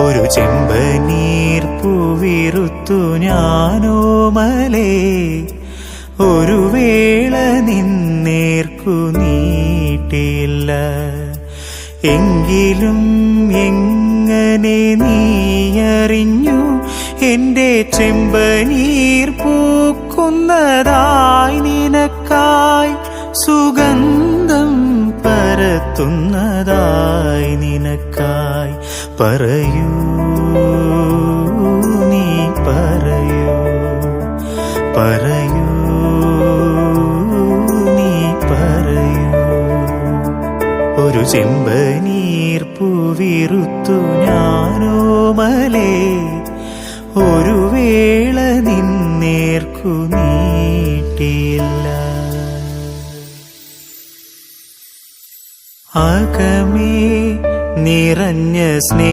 ഒരു ചെമ്പനീർ പൂവിറുത്തു ഞാനോമലേ ഒരു വേള നിന്നേർക്കു നീട്ടില്ല. എങ്കിലും എങ്ങനെ നീയറിഞ്ഞു? എന്റെ ചെമ്പനീർ പൂക്കുന്നതായി നിനക്കായി സുഗന്ധം പരത്തുന്നതായി നിനക്കായി. പറയൂ. നീ പറയൂ. പറയൂ. നീ പറയൂ. ഒരു ചെമ്പനീർ ഞാനോ മലേ. ഒരു വേള നിന്നേർക്കു നീട്ടിയില്ല. അകമേ നിറഞ്ഞ സ്നേഹ